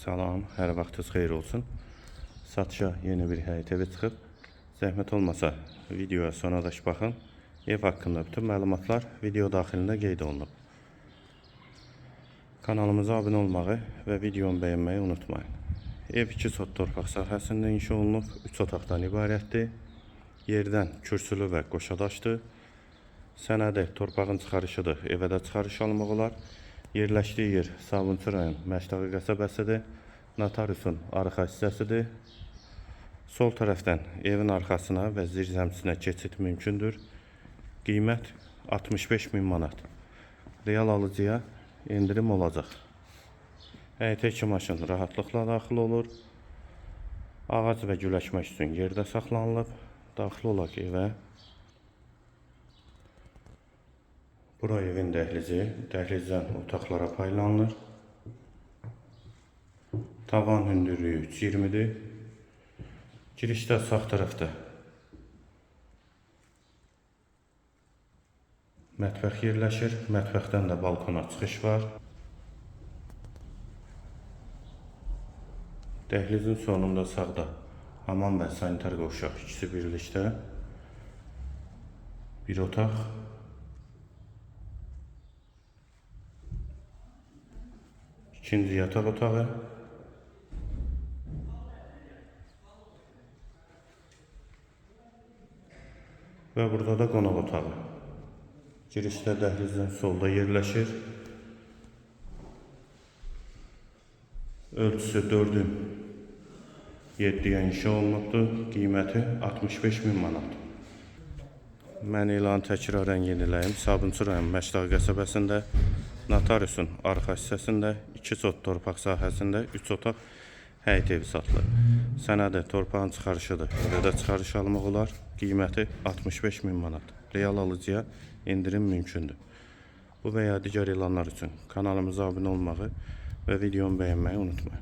Salam, hər vaxtınız xeyir olsun. Satışa yeni bir evi çıxıb. Zəhmət olmasa videoya sonadaş baxın. Ev haqqında bütün məlumatlar video daxilində qeyd olunub. Kanalımıza abunə olmağı və videomu bəyənməyi unutmayın. Ev 2 sot torpaq sahəsində inşa olunub, 3 otaqdan ibarətdir. Yerdən kürsülü və qoşadaşdır. Sənədi torpağın çıxarışıdır. Evə də çıxarış almaq olar. Yerləşdiyi yer Sabunçu rayon Məşdağı qəsəbəsidir. Notariusun arxa hissəsidir. Sol tərəfdən evin arxasına və zirzəmisinə keçid mümkündür. Qiymət 65 min manat. Real alıcıya endirim olacaq. Həyətə iki maşın rahatlıqla daxil olur. Ağac və güləşmək üçün yerdə saxlanılıb. Daxil olaq evə. Bura evin dəhlizi. Dəhlizdən otaqlara paylanılır. Tavan hündürlüyü 3.20-dir. Girişdə sağ tərəfdə mətbəx yerləşir. Mətbəxdən də balkona çıxış var. Dəhlizin sonunda sağda hamam və sanitar qovşaq ikisi birlikdə. Bir otaq. İkinci yataq otağı. Və burada da qonaq otağı. Girişdə dəhlizdən solda yerləşir. Ölçüsü 4-ün 7-yə inşa olunubdur. Qiyməti 65 min manat. Mən elanı təkrarən yeniləyim. Sabunçu rayon Məşdağ qəsəbəsində Notariusun arxa hissəsində 2 sot torpaq sahəsində 3 otaq həyət evi satılır. Sənədi torpağın çıxarışıdır. Burada çıxarış almaq olar. Qiyməti 65 min manat. Real alıcıya endirim mümkündür. Bu və ya digər elanlar üçün kanalımıza abunə olmağı və videomu bəyənməyi unutmayın.